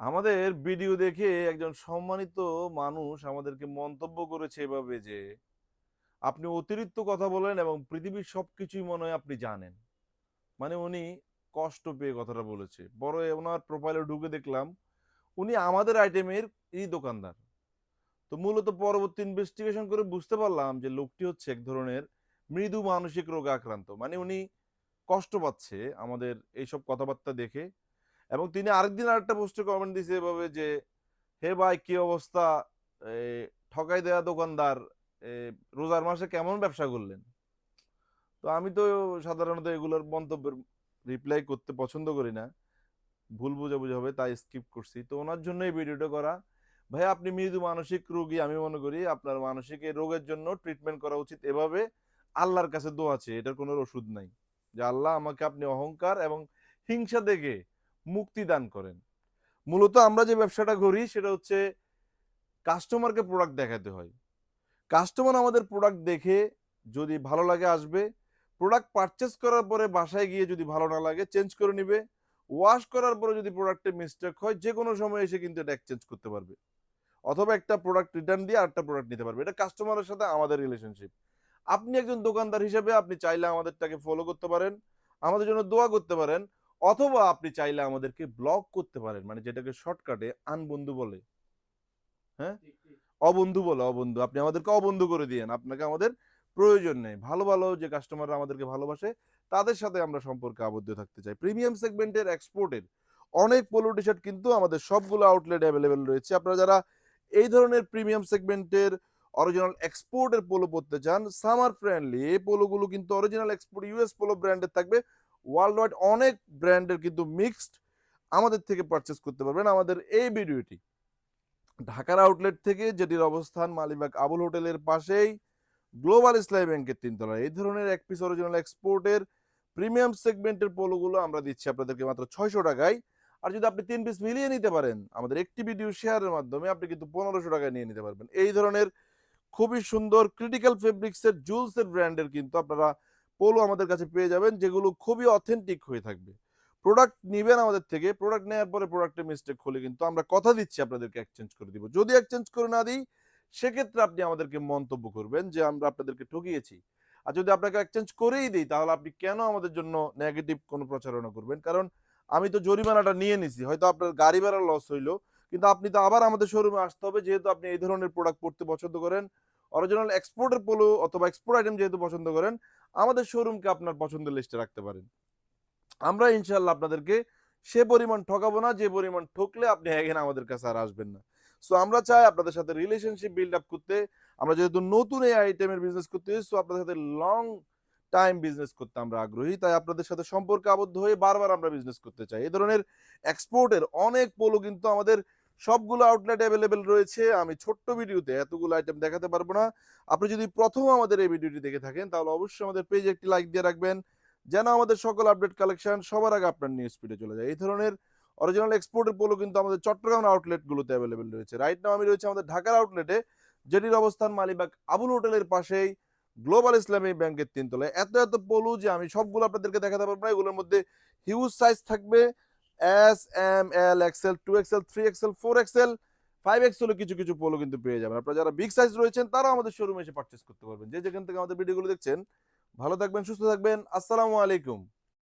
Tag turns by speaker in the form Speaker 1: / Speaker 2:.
Speaker 1: আমাদের ভিডিও দেখে একজন সম্মানিত মানুষ আমাদেরকে মন্তব্য করেছে এভাবে যে, আপনি অতিরিক্ত কথা বলেন এবং পৃথিবীর সব কিছুই মনে হয় আপনি জানেন। মানে উনি কষ্ট পেয়ে কথাটা বলেছে। বড় ওনার প্রোফাইলে ঢুকে দেখলাম, উনি আমাদের আইটেমের এই দোকানদার। তো মূলত পরবর্তী ইনভেস্টিগেশন করে বুঝতে পারলাম যে লোকটি হচ্ছে এক ধরনের মৃদু মানসিক রোগে আক্রান্ত। মানে উনি কষ্ট পাচ্ছে আমাদের এইসব কথাবার্তা দেখে। এবং তিনি আরেকদিন আরেকটা পোস্টে কমেন্ট দিয়েছে এভাবে যে, হে ভাই, কি অবস্থা? ঠকাই দেয়া দোকানদার রোজার মাসে কেমন ব্যবসা করলেন? তো আমি তো সাধারণত এগুলোর মন্তব্যের রিপ্লাই করতে পছন্দ করি না। ভুল বুঝাবুঝি হবে, তাই স্কিপ করছি। তো ওনার জন্য এই ভিডিওটা করা। ভাই, আপনি মৃদু মানসিক রোগী, আমি মনে করি আপনার মানসিক এই রোগের জন্য ট্রিটমেন্ট করা উচিত। এভাবে আল্লাহর কাছে দোয়া আছে এটার কোনো ওষুধ নাই। যে আল্লাহ আমাকে আপনি অহংকার এবং হিংসা দেখে মুক্তি দান করেন। মূলত আমরা যে ব্যবসাটা করি সেটা হচ্ছে কাস্টমারকে প্রোডাক্ট দেখাতে হয়। কাস্টমার আমাদের প্রোডাক্ট দেখে যদি ভালো লাগে আসবে প্রোডাক্ট পারচেস করার পরে বাসায় গিয়ে যদি ভালো না লাগে চেঞ্জ করে নিবে ওয়াশ করার পরে যদি প্রোডাক্টে মিস্টেক হয় যে কোনো সময় এসে কিন্তু এটা এক্সচেঞ্জ করতে পারবে। অথবা একটা প্রোডাক্ট রিটার্ন দিয়ে আরেকটা প্রোডাক্ট নিতে পারবে। এটা কাস্টমারের সাথে আমাদের রিলেশনশিপ আপনি একজন দোকানদার হিসেবে আপনি চাইলে আমাদেরটাকে ফলো করতে পারেন, আমাদের জন্য দোয়া করতে পারেন অথবা আপনি চাইলে আমাদেরকে ব্লক করতে পারেন মানে যেটাকে শর্টকাটে আনবন্ধু বলে। হ্যাঁ? অবন্ধু বলে অবন্ধু। আপনি আমাদেরকে অবন্ধু করে দিয়েন আপনাকে আমাদের প্রয়োজন নেই। ভালো ভালো যে কাস্টমাররা আমাদেরকে ভালোবাসে তাদের সাথে আমরা সম্পর্কে আবদ্ধ থাকতে চাই। প্রিমিয়াম সেগমেন্টের এক্সপোর্টের অনেক পোলো টি শার্ট কিন্তু আমাদের সবগুলো আউটলেট অ্যাভেলেবেল রয়েছে। আপনারা যারা এই ধরনের প্রিমিয়াম সেগমেন্টের অরিজিনাল এক্সপোর্টের পোলো পরতে চান সামার ফ্রেন্ডলি এই পোলোগুলো কিন্তু অরিজিনাল এক্সপোর্ট ইউএস পোলো ব্র্যান্ডের থাকবে। ওয়ার্ল্ড ওয়াইড অনেক ব্র্যান্ডের কিন্তু মিক্সড আমাদের থেকে পারচেস করতে পারবেন আমাদের এই ভিডিওটি। ঢাকার আউটলেট থেকে যেটির অবস্থান মালিবাগ আবুল হোটেলের পাশেই গ্লোবাল ইসলামী ব্যাংকের তিনতলায় এই ধরনের এক পিস অরিজিনাল এক্সপোর্টের প্রিমিয়াম সেগমেন্টের পোলোগুলো আমরা দিচ্ছি আপনাদেরকে মাত্র ছয়শো টাকায়। আর যদি আপনি তিন পিস মিলিয়ে নিতে পারেন, আমাদের একটি ভিডিও শেয়ারের মাধ্যমে আপনি কিন্তু পনেরোশো টাকায় নিয়ে নিতে পারবেন। এই ধরনের খুবই সুন্দর ক্রিটিক্যাল ফেব্রিক্সের জুলসের ব্র্যান্ডের কিন্তু আপনারা পোলো আমাদের কাছে পেয়ে যাবেন, যেগুলো খুবই অথেন্টিক হয়ে থাকবে। প্রোডাক্ট নিবেন আমাদের থেকে প্রোডাক্ট নেওয়ার পরে প্রোডাক্টের মিস্টেক হলে কিন্তু আমরা কথা দিচ্ছি আপনাদেরকে এক্সচেঞ্জ করে দিব। যদি এক্সচেঞ্জ করে না দিই, সেক্ষেত্রে আপনি আমাদেরকে মন্তব্য করবেন যে আমরা আপনাদেরকে ঠকিয়েছি। আর যদি আপনাকে এক্সচেঞ্জ করেই দিই, তাহলে আপনি কেন আমাদের জন্য নেগেটিভ কোনো প্রচারণা করবেন? কারণ আমি তো জরিমানাটা নিয়ে নিছি, হয়তো আপনার গাড়ি ভাড়া লস হইল, কিন্তু আপনি তো আবার আমাদের শোরুমে আসতে হবে, যেহেতু আপনি এই ধরনের প্রোডাক্ট পড়তে পছন্দ করেন। অরিজিনাল এক্সপোর্টের পোলো অথবা এক্সপোর্ট আইটেম যেহেতু পছন্দ করেন, আমাদের শোরুমকে আপনার পছন্দের লিস্টে রাখতে পারেন। আমরা ইনশাল্লাহ আপনাদেরকে সে পরিমাণ ঠকাবো না, যে পরিমাণ ঠকলে আপনি এখানে আমাদের কাছে আর আসবেন না। সো আমরা চাই আপনাদের সাথে রিলেশনশিপ বিল্ড আপ করতে, আমরা যেহেতু নতুন এই আইটেমের বিজনেস করতে সো আপনাদের সাথে লং টাইম বিজনেস করতে আমরা আগ্রহী। তাই আপনাদের সাথে সম্পর্কে আবদ্ধ হয়ে বারবার আমরা বিজনেস করতে চাই। এই ধরনের এক্সপোর্টের অনেক পোলো কিন্তু আমাদের সবগুলো আউটলেট অ্যাভেলেবেল রয়েছে। আমি ছোট্ট ভিডিওতে এতগুলো আইটেম দেখাতে পারব না। আপনি যদি প্রথম আমাদের এই ভিডিওটি দেখে থাকেন, তাহলে অবশ্যই আমাদের পেজে একটি লাইক দিয়ে রাখবেন। যেন আমাদের সকল আপডেট কালেকশন সবার আগে আপনার নিউজ স্পিডে চলে যায়। এই ধরনের অরিজিনাল এক্সপোর্টের পোলো কিন্তু আমাদের চট্টগ্রাম আউটলেটগুলোতে অ্যাভেলেবেল রয়েছে। রাইট নাও আমি রয়েছে আমাদের ঢাকার আউটলেটে যেটির অবস্থান মালিবাগ আবুল হোটেলের পাশেই গ্লোবাল ইসলামী ব্যাংকের তিনতলায়। এত এত পোলো যে আমি সবগুলো আপনাদেরকে দেখাতে পারব না, এগুলোর মধ্যে হিউজ সাইজ থাকবে। S M L XL two XL three XL four XL five XL কিছু কিছু পোলো কিন্তু পেয়ে যাবেন। আপনারা যারা বিগ সাইজ রয়েছেন, তারাও আমাদের শোরুমে এসে পারচেস করতে পারবেন। যে যেখান থেকে আমাদের ভিডিওগুলো দেখছেন, ভালো থাকবেন, সুস্থ থাকবেন। আসসালামু আলাইকুম।